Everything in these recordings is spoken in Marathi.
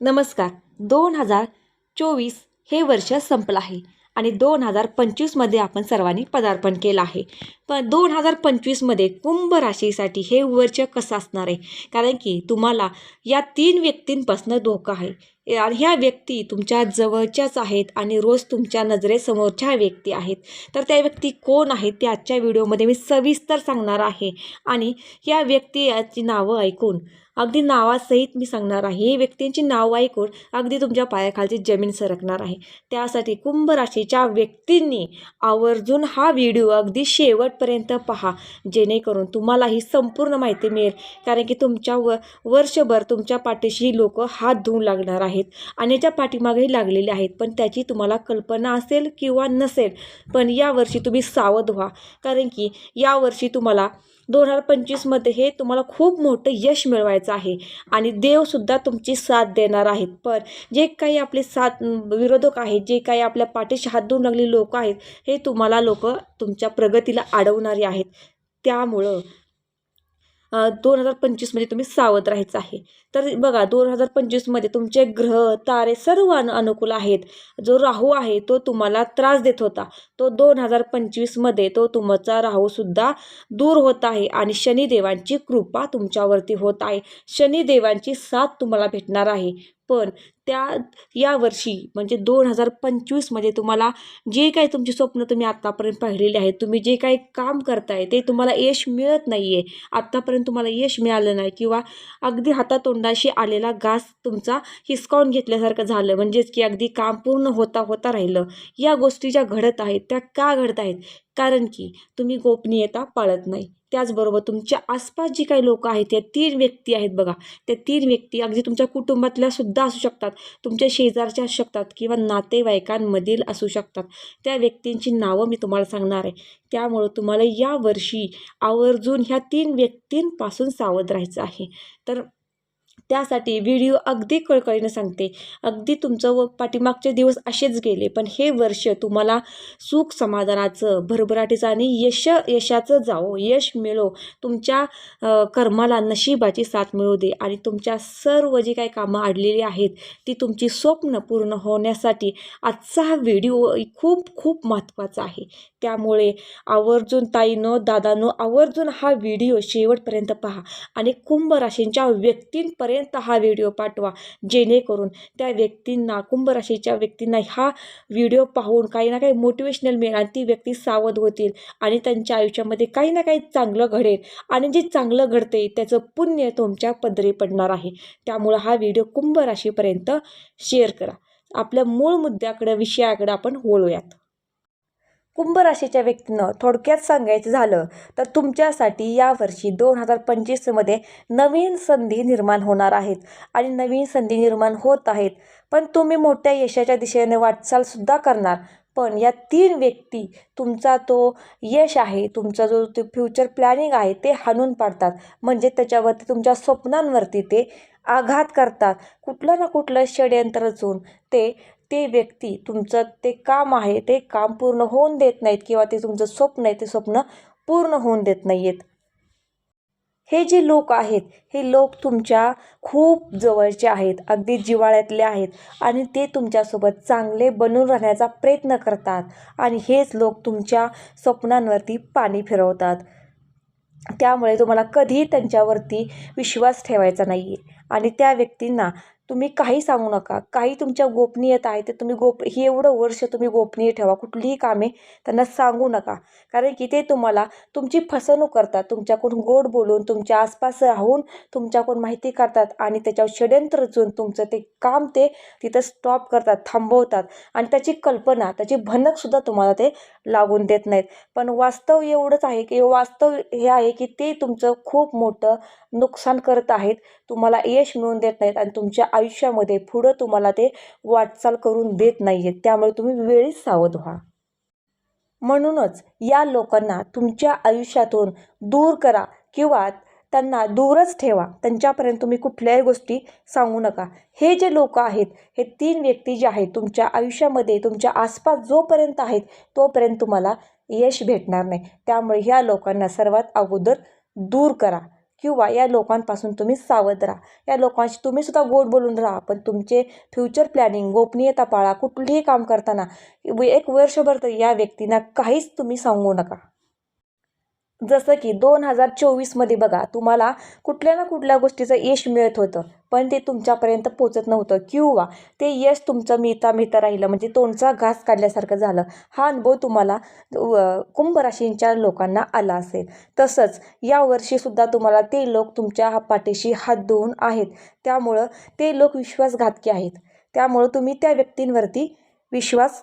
नमस्कार. दोन हजार चोवीस हे वर्ष संपलं आहे आणि दोन हजार पंचवीसमध्ये आपण सर्वांनी पदार्पण केलं आहे. पण दोन हजार पंचवीसमध्ये कुंभ राशीसाठी हे वर्ष कसं असणार आहे? कारण की तुम्हाला या तीन व्यक्तींपासून धोका आहे. आणि ह्या व्यक्ती तुमच्या जवळच्याच आहेत आणि रोज तुमच्या नजरेसमोरच्या व्यक्ती आहेत. तर त्या व्यक्ती कोण आहेत ते आजच्या व्हिडिओमध्ये मी सविस्तर सांगणार आहे. आणि या व्यक्तीची नावं ऐकून अगदी नावासहित मी सांगणार आहे. ही व्यक्तींची नाव ऐकून अगदी तुमच्या पायाखालची जमीन सरकणार आहे. त्यासाठी कुंभ राशीच्या व्यक्तींनी आवर्जून हा व्हिडिओ अगदी शेवटपर्यंत पहा. जेणेकरून तुम्हाला ही संपूर्ण माहिती मिळेल. कारण की तुमच्या व वर्षभर तुमच्या पाठीशी लोक हात धुवून लागणार आहेत. आणि याच्या पाठीमागेही लागलेले आहेत. पण त्याची तुम्हाला कल्पना असेल किंवा नसेल पण यावर्षी तुम्ही सावध व्हा. कारण की यावर्षी तुम्हाला दोन हजार पंचवीसमध्ये हे तुम्हाला खूप मोठं यश मिळवायचं आहे. आणि देवसुद्धा तुमची साथ देणार आहेत. पण जे काही आपले साथ विरोधक आहेत जे काही आपल्या पाठीशी हात धुवून लागलेली लोक आहेत हे तुम्हाला लोक तुमच्या प्रगतीला अडवणारे आहेत. त्यामुळं दोन हजार पंचवीसमध्ये तुम्ही सावध राहायचं आहे. तर बघा दोन हजार पंचवीसमध्ये तुमचे ग्रह तारे सर्व अनु अनुकूल आहेत. जो राहू आहे तो तुम्हाला त्रास देत होता. तो दोन हजार पंचवीसमध्ये तो तुमचा राहूसुद्धा दूर होत आहे आणि शनिदेवांची कृपा तुमच्यावरती होत आहे. शनिदेवांची साथ तुम्हाला भेटणार आहे. पण त्या यावर्षी म्हणजे दोन हजार पंचवीसमध्ये तुम्हाला जे काही तुमची स्वप्न तुम्ही आत्तापर्यंत पाहिलेली आहेत तुम्ही जे काही काम करताय ते तुम्हाला यश मिळत नाही आहे आत्तापर्यंत तुम्हाला यश मिळालं नाही किंवा अगदी हातातोंडाशी आलेला घास तुमचा हिसकावून घेतल्यासारखं झालं. म्हणजेच की अगदी काम पूर्ण होता होता राहिलं. या गोष्टी ज्या घडत आहेत त्या का घडत आहेत? कारण की तुम्ही गोपनीयता पाळत नाही. त्याचबरोबर तुमच्या आसपास जी काही लोक आहेत त्या तीन व्यक्ती आहेत बघा. त्या तीन व्यक्ती अगदी तुमच्या कुटुंबातल्या सुद्धा असू शकतात. तुमच्या शेजारच्या असू शकतात किंवा नातेवाईकांमधील असू शकतात. त्या व्यक्तींची नावं मी तुम्हाला सांगणार आहे. त्यामुळं तुम्हाला यावर्षी आवर्जून ह्या तीन व्यक्तींपासून सावध राहायचं आहे. तर त्यासाठी व्हिडिओ अगदी कळकळीनं सांगते. अगदी तुमचं व पाठीमागचे दिवस असेच गेले पण हे वर्ष तुम्हाला सुख समाधानाचं भरभराटीचं आणि यश यशाचं जावो. यश मिळो. तुमच्या कर्माला नशिबाची साथ मिळू दे आणि तुमच्या सर्व जी काही कामं अडलेली आहेत ती तुमची स्वप्न पूर्ण होण्यासाठी आजचा हा व्हिडिओ खूप खूप महत्त्वाचा आहे. त्यामुळे आवर्जून ताईनो दादानो आवर्जून हा व्हिडिओ शेवटपर्यंत पहा आणि कुंभ राशींच्या व्यक्तींपर्यंत हा व्हिडिओ पाठवा. जेणेकरून त्या व्यक्तींना कुंभ राशीच्या व्यक्तींना हा व्हिडिओ पाहून काही ना काही मोटिवेशनल मिळेल आणि ती व्यक्ती सावध होतील आणि त्यांच्या आयुष्यामध्ये काही ना काही चांगलं घडेल. आणि जे चांगलं घडते त्याचं पुण्य तुमच्या पदरी पडणार आहे. त्यामुळं हा व्हिडिओ कुंभ राशीपर्यंत शेअर करा. आपल्या मूळ मुद्द्याकडं विषयाकडं आपण वळूयात. कुंभ राशीच्या व्यक्तीनं थोडक्यात सांगायचं झालं तर तुमच्यासाठी यावर्षी दोन हजार पंचवीसमध्ये नवीन संधी निर्माण होणार आहेत आणि नवीन संधी निर्माण होत आहेत. पण तुम्ही मोठ्या यशाच्या दिशेने वाटचालसुद्धा करणार. पण या तीन व्यक्ती तुमचा तो यश आहे तुमचा जो ते फ्युचर प्लॅनिंग आहे ते हाणून पाडतात. म्हणजे त्याच्यावरती तुमच्या स्वप्नांवरती ते आघात करतात. कुठलं ना कुठलं षडयंत्र रचून ते ते व्यक्ती तुमचं ते काम आहे ते काम पूर्ण होऊन देत नाहीत किंवा ते तुमचं स्वप्न आहे ते स्वप्न पूर्ण होऊन देत नाही आहेत हे जे लोक आहेत हे लोक तुमच्या खूप जवळचे आहेत अगदी जिवाळ्यातले आहेत आणि ते तुमच्यासोबत चांगले बनून राहण्याचा प्रयत्न करतात आणि हेच लोक तुमच्या स्वप्नांवरती पाणी फिरवतात. त्यामुळे तुम्हाला कधीही त्यांच्यावरती विश्वास ठेवायचा नाही आहे आणि त्या व्यक्तींना तुम्ही काही सांगू नका. काही तुमच्या गोपनीयता आहे ते तुम्ही गोप ही एवढं वर्ष तुम्ही गोपनीय ठेवा. कुठलीही कामे त्यांना सांगू नका. कारण की ते तुम्हाला तुमची फसवणूक करतात. तुमच्याकडून गोड बोलून तुमच्या आसपास राहून तुमच्याकडून माहिती काढतात आणि त्याच्यावर षड्यंत्र रचून तुमचं ते काम ते तिथं स्टॉप करतात थांबवतात. आणि त्याची कल्पना त्याची भनकसुद्धा तुम्हाला ते लागून देत नाहीत. पण वास्तव एवढंच आहे की वास्तव हे आहे की ते तुमचं खूप मोठं नुकसान करत आहेत. तुम्हाला यश मिळून देत नाहीत आणि तुमच्या आयुष्यामध्ये पुढं तुम्हाला ते वाटचाल करून देत नाही आहेत त्यामुळे तुम्ही वेळीच सावध व्हा. म्हणूनच या लोकांना तुमच्या आयुष्यातून दूर करा किंवा त्यांना दूरच ठेवा. त्यांच्यापर्यंत तुम्ही कुठल्याही गोष्टी सांगू नका. हे जे लोक आहेत हे तीन व्यक्ती जे आहेत तुमच्या आयुष्यामध्ये तुमच्या आसपास जोपर्यंत आहेत तोपर्यंत तुम्हाला यश भेटणार नाही. त्यामुळे ह्या लोकांना सर्वात अगोदर दूर करा. किंवा या लोकांपासून तुम्ही सावध राहा. या लोकांशी तुम्ही सुद्धा गोड बोलून राहा पण तुमचे फ्युचर प्लॅनिंग गोपनीयता पाळा. कुठलीही काम करताना एक वर्षभर तर या व्यक्तींना काहीच तुम्ही सांगू नका. जसं की दोन हजार चोवीसमध्ये बघा तुम्हाला कुठल्या ना कुठल्या गोष्टीचं यश मिळत होतं पण ते तुमच्यापर्यंत पोचत नव्हतं. किंवा ते यश तुमचं मिळता मिळता राहिलं म्हणजे तोंडचा घास काढल्यासारखं झालं. हा अनुभव तुम्हाला व- कुंभ राशींच्या लोकांना आला असेल. तसंच यावर्षीसुद्धा तुम्हाला ते लोक तुमच्या पाठीशी हात धुवून आहेत. त्यामुळं ते लोक विश्वासघातकी आहेत. त्यामुळं तुम्ही त्या व्यक्तींवरती विश्वास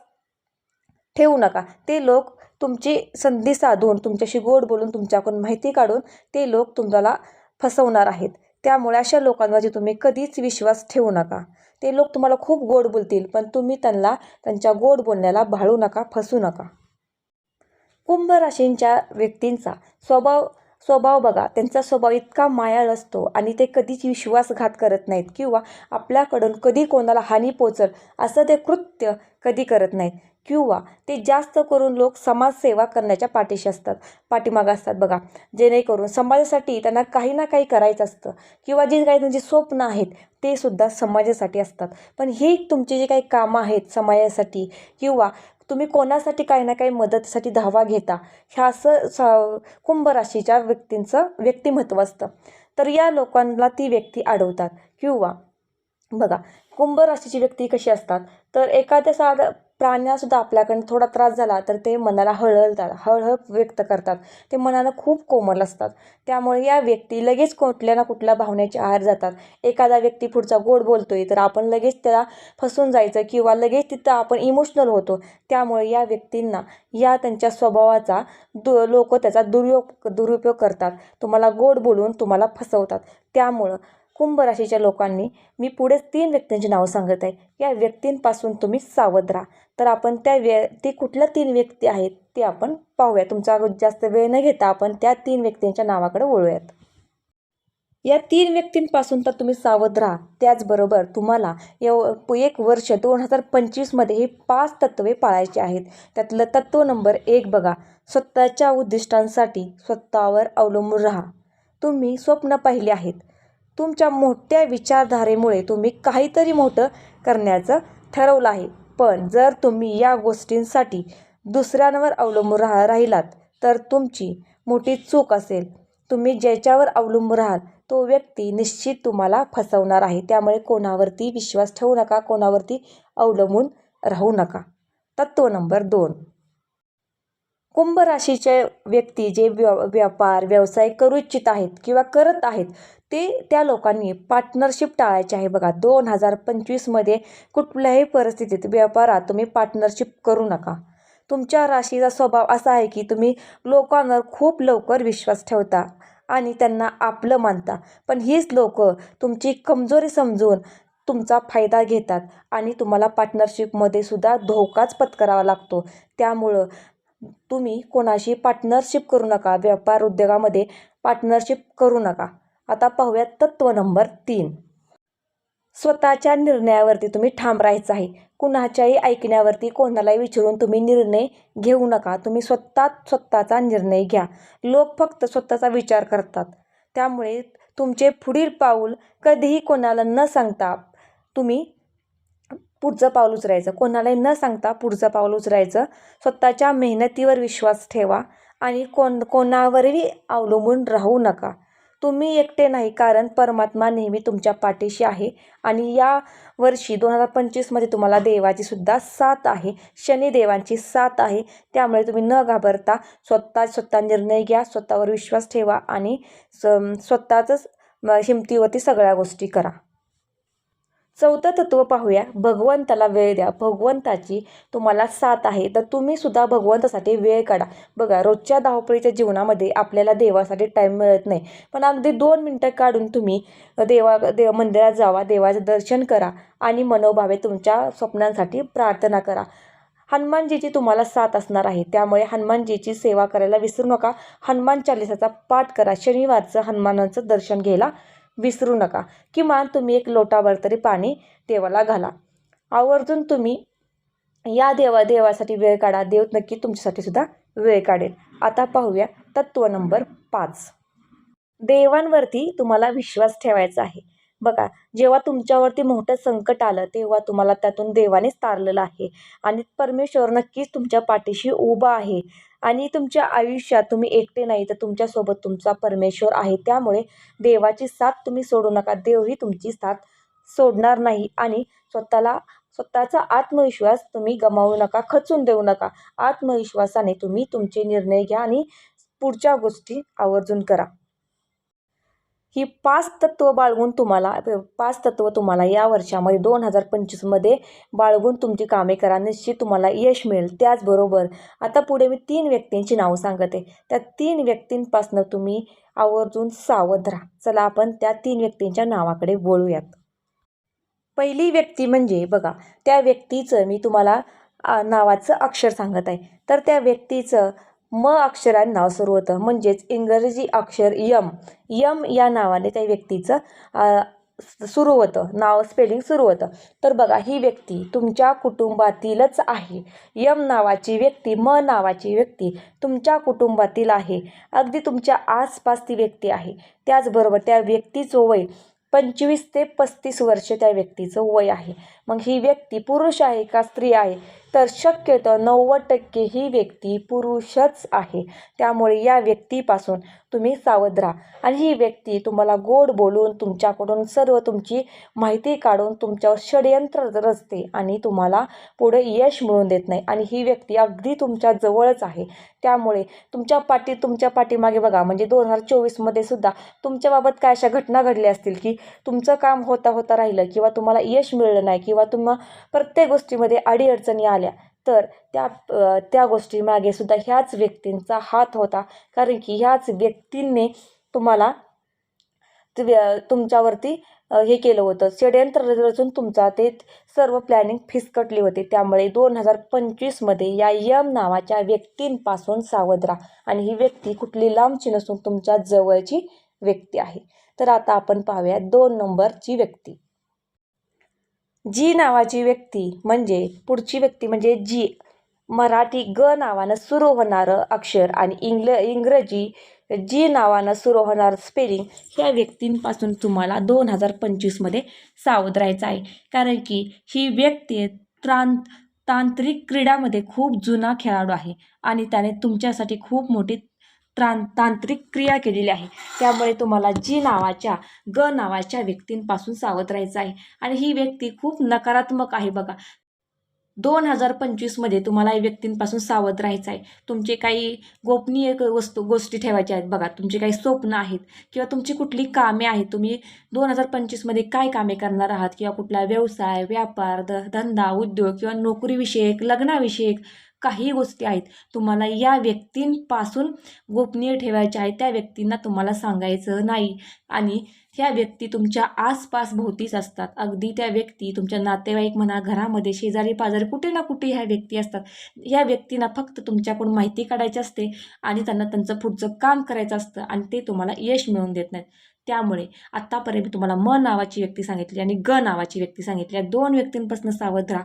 ठेवू नका. ते लोक तुमची संधी साधून तुमच्याशी गोड बोलून तुमच्याकडून माहिती काढून ते लोक तुम्हाला फसवणार आहेत. त्यामुळे अशा लोकांवरती तुम्ही कधीच विश्वास ठेवू नका. ते लोक तुम्हाला खूप गोड बोलतील पण तुम्ही त्यांना त्यांच्या गोड बोलण्याला भाळू नका फसू नका. कुंभ राशींच्या व्यक्तींचा स्वभाव स्वभाव बघा. त्यांचा स्वभाव इतका मायाळ असतो आणि ते कधीच विश्वासघात करत नाहीत किंवा आपल्याकडून कधी कोणाला हानी पोचल असं ते कृत्य कधी करत नाहीत. किंवा ते जास्त करून लोक समाजसेवा करण्याच्या पाठीशी असतात पाठीमागं असतात. बघा जेणेकरून समाजासाठी त्यांना काही ना काही करायचं असतं किंवा जे काही त्यांची स्वप्न आहेत ते सुद्धा समाजासाठी असतात. पण ही तुमची जी काही कामं आहेत समाजासाठी किंवा तुम्ही कोणासाठी काही ना काही मदतीसाठी धावा घेता ह्या असं स कुंभ राशीच्या व्यक्तींचं व्यक्तिमत्व असतं. तर या लोकांना ती व्यक्ती अडवतात किंवा बघा कुंभ राशीची व्यक्ती कशी असतात? तर एखाद्या साधा प्राण्यासुद्धा आपल्याकडनं थोडा त्रास झाला तर ते मनाला हळहळतात हळहळ व्यक्त करतात. ते मनाला खूप कोमल असतात. त्यामुळे या व्यक्ती लगेच कुठल्या ना कुठल्या भावनेच्या आहार जातात. एखादा व्यक्ती पुढचा गोड बोलतोय तर आपण लगेच त्याला फसून जायचं किंवा लगेच तिथं आपण इमोशनल होतो. त्यामुळे या व्यक्तींना या त्यांच्या स्वभावाचा दु लोक त्याचा दुरुपयोग दुरुपयोग करतात. तुम्हाला गोड बोलून तुम्हाला फसवतात. त्यामुळं कुंभ राशीच्या लोकांनी मी पुढे तीन व्यक्तींची नावं सांगत आहे. या व्यक्तींपासून तुम्ही सावध राहा. तर आपण त्या व्य ती कुठल्या तीन व्यक्ती आहेत ते आपण पाहूया तुमचा जास्त वेळ न घेता आपण त्या तीन व्यक्तींच्या नावाकडे वळूयात. या तीन व्यक्तींपासून तर तुम्ही सावध राहा. त्याचबरोबर तुम्हाला एव एक वर्ष दोन हजार पंचवीसमध्ये हे पाच तत्त्वे पाळायची आहेत. त्यातलं तत्त्व नंबर एक बघा. स्वतःच्या उद्दिष्टांसाठी स्वतःवर अवलंबून राहा. तुम्ही स्वप्न पाहिले आहेत. तुमच्या मोठ्या विचारधारेमुळे तुम्ही काहीतरी मोठं करण्याचं ठरवलं आहे. पण जर तुम्ही या गोष्टींसाठी दुसऱ्यांवर अवलंबून राहा राहिलात तर तुमची मोठी चूक असेल. तुम्ही ज्याच्यावर अवलंबून राहाल तो व्यक्ती निश्चित तुम्हाला फसवणार आहे. त्यामुळे कोणावरती विश्वास ठेवू नका कोणावरती अवलंबून राहू नका. तत्व नंबर दोन. कुंभ राशीचे व्यक्ती जे व्य व्यापार व्यवसाय करू इच्छित आहेत किंवा करत आहेत ते त्या लोकांनी पार्टनरशिप टाळायचे आहे. बघा दोन हजार पंचवीसमध्ये कुठल्याही परिस्थितीत व्यापारात तुम्ही पार्टनरशिप करू नका. तुमच्या राशीचा स्वभाव असा आहे की तुम्ही लोकांवर खूप लवकर विश्वास ठेवता आणि त्यांना आपलं मानता. पण हीच लोक तुमची कमजोरी समजून तुमचा फायदा घेतात आणि तुम्हाला पार्टनरशिपमध्ये सुद्धा धोकाच पत्करावा लागतो. त्यामुळं तुम्ही कोणाशी पार्टनरशिप करू नका व्यापार उद्योगामध्ये पार्टनरशिप करू नका. आता पाहूयात तत्व नंबर तीन. स्वतःच्या निर्णयावरती तुम्ही ठाम राहायचं आहे. कुणाच्याही ऐकण्यावरती कोणालाही विचारून तुम्ही निर्णय घेऊ नका. तुम्ही स्वतः स्वतःचा निर्णय घ्या. लोक फक्त स्वतःचा विचार करतात. त्यामुळे तुमचे पुढील पाऊल कधीही कोणाला न सांगता तुम्ही पुढचं पाऊल उचलायचं. कोणालाही न सांगता पुढचं पाऊल उचलायचं. स्वतःच्या मेहनतीवर विश्वास ठेवा आणि कोण कोणावरही अवलंबून राहू नका. तुम्ही एकटे नाही कारण परमात्मा नेहमी तुमच्या पाठीशी आहे. आणि या वर्षी दोन हजार पंचवीसमध्ये तुम्हाला देवाची सुद्धा साथ आहे. शनिदेवांची साथ आहे. त्यामुळे तुम्ही न घाबरता स्वतः स्वतः निर्णय घ्या स्वतःवर विश्वास ठेवा आणि स स्वतःचंच हिमतीवरती सगळ्या गोष्टी करा. चौथं तत्व पाहूया. भगवंताला वेळ द्या. भगवंताची तुम्हाला साथ आहे. तर तुम्ही सुद्धा भगवंतासाठी वेळ काढा. बघा रोजच्या धावपळीच्या जीवनामध्ये आपल्याला देवासाठी टाईम मिळत नाही. पण अगदी दोन मिनटं काढून तुम्ही देवा देव मंदिरात जावा. देवाचं दर्शन करा आणि मनोभावे तुमच्या स्वप्नांसाठी प्रार्थना करा. हनुमानजीची तुम्हाला साथ असणार आहे. त्यामुळे हनुमानजीची सेवा करायला विसरू नका. हनुमान चालिसाचा पाठ करा. शनिवारचं हनुमानाचं दर्शन घ्यायला विसरू नका. किमान तुम्ही एक लोटाभर तरी पाणी देवाला घाला. आवर्जून तुम्ही या देवा देवासाठी वेळ काढा. देव नक्की तुमच्यासाठी सुद्धा वेळ काढेल. आता पाहूया तत्व नंबर पाच. देवांवरती तुम्हाला विश्वास ठेवायचा आहे. बघा जेव्हा तुमच्यावरती मोठं संकट आलं तेव्हा तुम्हाला त्यातून देवानेच तारलेलं आहे. आणि परमेश्वर नक्कीच तुमच्या पाठीशी उभा आहे. आणि तुमच्या आयुष्यात तुम्ही एकटे नाही तर तुमच्यासोबत तुमचा परमेश्वर आहे. त्यामुळे देवाची साथ तुम्ही सोडू नका. देवही तुमची साथ सोडणार नाही आणि स्वतःला स्वतःचा आत्मविश्वास तुम्ही गमावू नका खचून देऊ नका. आत्मविश्वासाने तुम्ही तुमचे निर्णय घ्या आणि पुढच्या गोष्टी आवर्जून करा. ही पाच तत्त्व बाळगून तुम्हाला पाच तत्त्व तुम्हाला या वर्षामध्ये दोन हजार पंचवीसमध्ये बाळगून तुमची कामे करा निश्चित तुम्हाला यश मिळेल. त्याचबरोबर आता पुढे मी तीन व्यक्तींची नावं सांगते. त्या तीन व्यक्तींपासनं तुम्ही आवर्जून सावध राहा. चला आपण त्या तीन व्यक्तींच्या नावाकडे वळूयात. पहिली व्यक्ती म्हणजे बघा त्या व्यक्तीचं मी तुम्हाला नावाचं अक्षर सांगत आहे. तर त्या व्यक्तीचं म अक्षरांना नाव सुरू होतं. म्हणजेच इंग्रजी अक्षर यम. यम या नावाने त्या व्यक्तीचं सुरू होतं. नाव स्पेलिंग सुरू होतं. तर बघा ही व्यक्ती तुमच्या कुटुंबातीलच आहे. यम नावाची व्यक्ती म नावाची व्यक्ती तुमच्या कुटुंबातील आहे. अगदी तुमच्या आसपास ती व्यक्ती आहे. त्याचबरोबर त्या व्यक्तीचं वय पंचवीस ते पस्तीस वर्ष त्या व्यक्तीचं वय आहे. मग ही व्यक्ती पुरुष आहे का स्त्री आहे? तर शक्यतो नव्वद टक्के ही व्यक्ती पुरुषच आहे. त्यामुळे या व्यक्तीपासून तुम्ही सावध राहा. आणि ही व्यक्ती तुम्हाला गोड बोलून तुमच्याकडून सर्व तुमची माहिती काढून तुमच्यावर षडयंत्र रचते आणि तुम्हाला पुढे यश मिळवून देत नाही. आणि ही व्यक्ती अगदी तुमच्या जवळच आहे. त्यामुळे तुमच्या पाठी तुमच्या पाठीमागे बघा म्हणजे दोन हजार चोवीसमध्ये सुद्धा तुमच्याबाबत काय अशा घटना घडल्या असतील की तुमचं काम होता होता राहिलं किंवा तुम्हाला यश मिळलं नाही किंवा किंवा तुम्हा प्रत्येक गोष्टीमध्ये अडीअडचणी आल्या तर त्या त्या गोष्टीमागे सुद्धा ह्याच व्यक्तींचा हात होता. कारण की ह्याच व्यक्तींनी तुम्हाला तुमच्यावरती हे केलं होतं. षडयंत्र रचून तुमचा ते सर्व प्लॅनिंग फिसकटली होती. त्यामुळे दोन हजार पंचवीसमध्ये या यम नावाच्या व्यक्तींपासून सावध राहा. आणि ही व्यक्ती कुठली लांबची नसून तुमच्या जवळची व्यक्ती आहे. तर आता आपण पाहूया दोन नंबरची व्यक्ती. जी नावाची व्यक्ती म्हणजे पुढची व्यक्ती म्हणजे जी. मराठी ग नावानं सुरू होणारं अक्षर आणि इंग्ल इंग्रजी जी नावानं सुरू होणारं स्पेलिंग ह्या व्यक्तींपासून तुम्हाला दोन हजार पंचवीसमध्ये सावध राहायचं आहे. कारण की ही व्यक्ती त्रां तांत्रिक क्रीडामध्ये खूप जुना खेळाडू आहे आणि त्याने तुमच्यासाठी खूप मोठी त्रां तांत्रिक क्रिया केलेली आहे. त्यामुळे तुम्हाला जी नावाच्या ग नावाच्या व्यक्तींपासून सावध राहायचं आहे. आणि ही व्यक्ती खूप नकारात्मक आहे बघा. दोन हजार पंचवीसमध्ये तुम्हाला या व्यक्तींपासून सावध राहायचं आहे. तुमचे काही गोपनीय क- वस्तू गोष्टी ठेवायच्या आहेत बघा. तुमचे काही स्वप्न आहेत किंवा तुमची कुठली कामे आहेत. तुम्ही दोन हजार पंचवीसमध्ये काय कामे करणार आहात? किंवा कुठला व्यवसाय व्यापार द धंदा उद्योग किंवा नोकरीविषयक लग्नाविषयक काही गोष्टी आहेत. तुम्हाला या व्यक्तींपासून गोपनीय ठेवायच्या आहेत त्या व्यक्तींना तुम्हाला सांगायचं नाही. आणि ह्या व्यक्ती तुमच्या आसपास भोवतीच असतात. अगदी त्या व्यक्ती तुमच्या नातेवाईक म्हणा घरामध्ये शेजारी पाजारी कुठे ना कुठे ह्या व्यक्ती असतात. या व्यक्तींना फक्त तुमच्याकडून माहिती काढायची असते आणि त्यांना त्यांचं पुढचं काम करायचं असतं आणि ते तुम्हाला यश मिळवून देत नाहीत. त्यामुळे आत्तापर्यंत मी तुम्हाला म नावाची व्यक्ती सांगितली आणि ग नावाची व्यक्ती सांगितली. या दोन व्यक्तींपासून सावध राहा.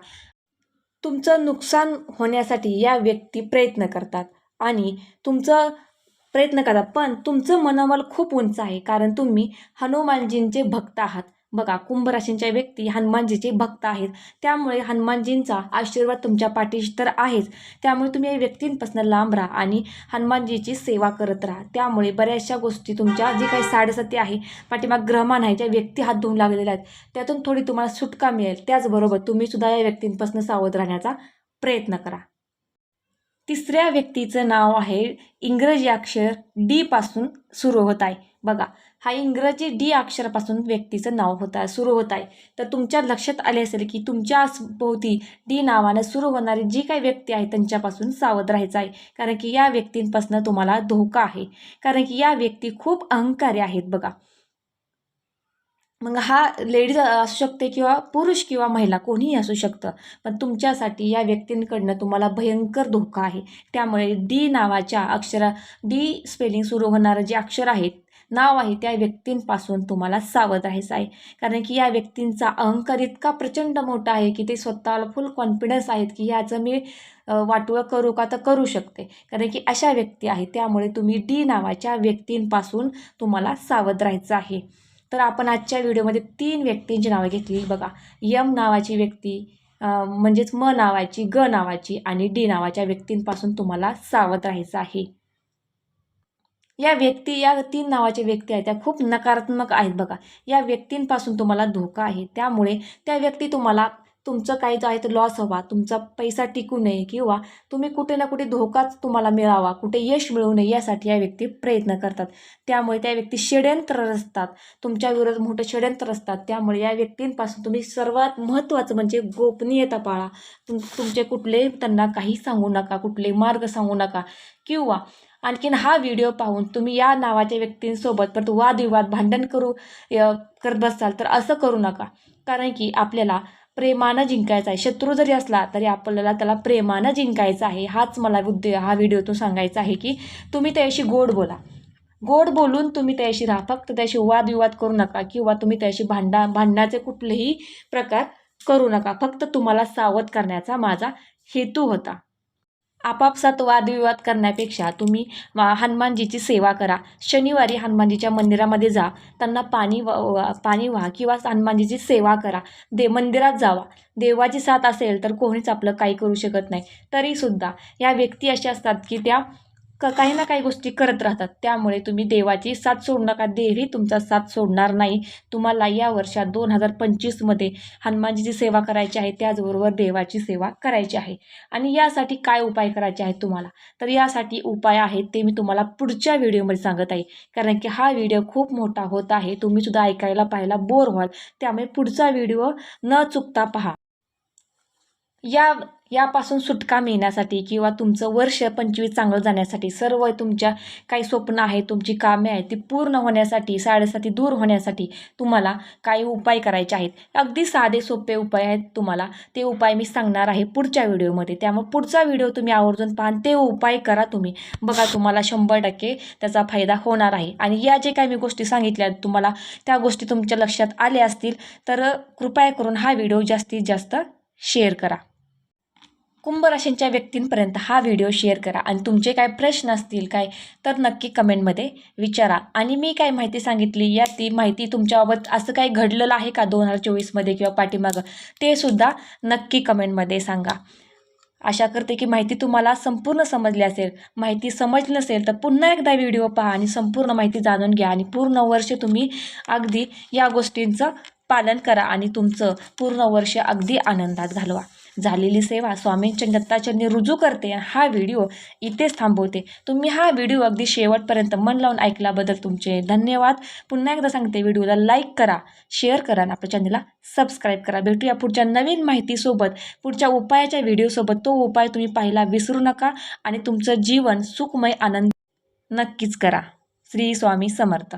तुमचं नुकसान होण्यासाठी या व्यक्ती प्रयत्न करतात. आणि तुमचं प्रयत्न करा पण तुमचं मनोबल खूप उंच आहे. कारण तुम्ही हनुमानजींचे भक्त आहात. बघा कुंभ राशींच्या व्यक्ती हनुमानजीचे भक्त आहेत. त्यामुळे हनुमानजींचा आशीर्वाद तुमच्या पाठीशी तर आहेच. त्यामुळे तुम्ही या व्यक्तींपासून लांब राहा आणि हनुमानजीची सेवा करत राहा. त्यामुळे बऱ्याचशा गोष्टी तुमच्या जी काही साडेसती आहे पाठीमाग ग्रहमान आहे ज्या व्यक्ती हात धुवून लागलेल्या आहेत त्यातून थोडी तुम्हाला सुटका मिळेल. त्याचबरोबर तुम्ही सुद्धा या व्यक्तींपासून सावध राहण्याचा प्रयत्न करा. तिसऱ्या व्यक्तीचं नाव आहे इंग्रजी अक्षर डी पासून सुरू होत आहे. बघा हा इंग्रजी डी अक्षरापासून व्यक्तीचं नाव होत आहे सुरू होत आहे. तर तुमच्या लक्षात आले असेल की तुमच्या भोवती डी नावानं सुरू होणारी जी काही व्यक्ती आहे त्यांच्यापासून सावध राहायचं आहे. कारण की या व्यक्तींपासून तुम्हाला धोका आहे. कारण की या व्यक्ती खूप अहंकारी आहेत बघा. मग हा लेडीज असू शकते किंवा पुरुष किंवा महिला कोणीही असू शकतं. पण तुमच्यासाठी या व्यक्तींकडनं तुम्हाला भयंकर धोका आहे. त्यामुळे डी नावाच्या अक्षरा डी स्पेलिंग सुरू होणारं जे अक्षर आहेत नाव आहे त्या व्यक्तींपासून तुम्हाला सावध राहायचं आहे कारण की या व्यक्तींचा अहंकार इतका प्रचंड मोठा आहे की ते स्वतःला फुल कॉन्फिडन्स आहेत की ह्याचं मी अ, वाटोळं करू का तर करू शकते. कारण की अशा व्यक्ती आहेत त्यामुळे तुम्ही डी नावाच्या व्यक्तींपासून तुम्हाला सावध राहायचं आहे. तर आपण आजच्या व्हिडिओमध्ये तीन व्यक्तींची नावं घेतली बघा. यम नावाची व्यक्ती म्हणजेच म नावाची ग नावाची आणि डी नावाच्या व्यक्तींपासून तुम्हाला सावध राहायचं आहे. या व्यक्ती या तीन नावाच्या व्यक्ती आहेत त्या खूप नकारात्मक आहेत बघा. या व्यक्तींपासून तुम्हाला धोका आहे. त्यामुळे त्या व्यक्ती तुम्हाला तुमचं काही जो आहे तो लॉस हवा तुमचा पैसा टिकू नये किंवा तुम्ही कुठे ना कुठे धोकाच तुम्हाला मिळावा कुठे यश मिळू नये यासाठी या व्यक्ती प्रयत्न करतात. त्यामुळे त्या व्यक्ती षड्यंत्र रचतात. तुमच्या विरोधात मोठं षड्यंत्र असतात त्यामुळे या व्यक्तींपासून तुम्ही सर्वात महत्त्वाचं म्हणजे गोपनीयता पाळा. तुम तुमचे कुठले त्यांना काही सांगू नका कुठले मार्ग सांगू नका किंवा आणखीन हा व्हिडिओ पाहून तुम्ही या नावाच्या व्यक्तींसोबत परत वादविवाद भांडण करू य- करत बसाल तर असं करू नका. कारण की आपल्याला प्रेमानं जिंकायचं आहे. शत्रू जरी असला तरी आपल्याला त्याला प्रेमानं जिंकायचं आहे. हाच मला उद्दे हा व्हिडिओतून सांगायचा आहे की तुम्ही त्याशी गोड बोला. गोड बोलून तुम्ही त्याशी राहा. फक्त त्याशी वादविवाद करू नका किंवा तुम्ही त्याशी भांडा भांडण्याचे कुठलेही प्रकार करू नका. फक्त तुम्हाला सावध करण्याचा माझा हेतू होता. आपापसात वादविवाद करण्यापेक्षा तुम्ही वा- हनुमानजीची सेवा करा. शनिवारी हनुमानजीच्या मंदिरामध्ये जा. त्यांना पाणी वा- पाणी व्हा किंवा हनुमानजीची सेवा करा. दे मंदिरात जावा. देवाची साथ असेल तर कोणीच आपलं काही करू शकत नाही. तरीसुद्धा या व्यक्ती अशा असतात की त्या क काही ना काही गोष्टी करत राहतात. त्यामुळे तुम्ही देवाची साथ सोडू नका. देवी तुमचा साथ सोडणार नाही. तुम्हाला या वर्षात दोन हजार पंचवीसमध्ये हनुमानजीची सेवा करायची आहे. त्याचबरोबर देवाची सेवा करायची आहे. आणि यासाठी काय उपाय करायचे आहेत तुम्हाला? तर यासाठी उपाय आहेत ते मी तुम्हाला पुढच्या व्हिडिओमध्ये सांगत आहे. कारण की हा व्हिडिओ खूप मोठा होत आहे. तुम्ही सुद्धा ऐकायला पाहायला बोर व्हाल. त्यामुळे पुढचा व्हिडिओ न चुकता पहा. या यापासून सुटका मिळण्यासाठी किंवा तुमचं वर्ष पंचवीस चांगलं जाण्यासाठी सर्व तुमच्या काही स्वप्न आहेत तुमची कामे आहेत ती पूर्ण होण्यासाठी साडेसाती दूर होण्यासाठी तुम्हाला काही उपाय करायचे आहेत. अगदी साधे सोपे उपाय आहेत तुम्हाला. ते उपाय मी सांगणार आहे पुढच्या व्हिडिओमध्ये. त्यामुळे पुढचा व्हिडिओ तुम्ही आवर्जून पाहा. ते उपाय करा तुम्ही. बघा तुम्हाला शंभर टक्के त्याचा फायदा होणार आहे. आणि या जे काही मी गोष्टी सांगितल्या आहेत, तुम्हाला त्या गोष्टी तुमच्या लक्षात आल्या असतील तर कृपया करून हा व्हिडिओ जास्तीत जास्त शेअर करा. कुंभ राशींच्या व्यक्तींपर्यंत हा व्हिडिओ शेअर करा आणि तुमचे काय प्रश्न असतील काय तर नक्की कमेंटमध्ये विचारा. आणि मी काय माहिती सांगितली या ती माहिती तुमच्याबाबत असं काही घडलेलं आहे का दोन हजार चोवीसमध्ये किंवा पाठीमागं? ते सुद्धा नक्की कमेंटमध्ये सांगा. आशा करते की माहिती तुम्हाला संपूर्ण समजली असेल. माहिती समजली नसेल तर पुन्हा एकदा व्हिडिओ पहा आणि संपूर्ण माहिती जाणून घ्या आणि पूर्ण वर्ष तुम्ही अगदी या गोष्टींचं पालन करा आणि तुमचं पूर्ण वर्ष अगदी आनंदात घालवा. झालेली सेवा स्वामींच्या दत्ताचरणी रुजू करते आणि हा व्हिडिओ इथेच थांबवते. तुम्ही हा व्हिडिओ अगदी शेवटपर्यंत मन लावून ऐकल्याबद्दल तुमचे धन्यवाद. पुन्हा एकदा सांगते व्हिडिओला लाईक करा शेअर करा आणि आपल्या चॅनलला सबस्क्राईब करा. भेटूया पुढच्या नवीन माहितीसोबत. पुढच्या उपायाच्या व्हिडिओसोबत तो उपाय तुम्ही पाहायला विसरू नका आणि तुमचं जीवन सुखमय आनंद नक्कीच करा. श्री स्वामी समर्थ.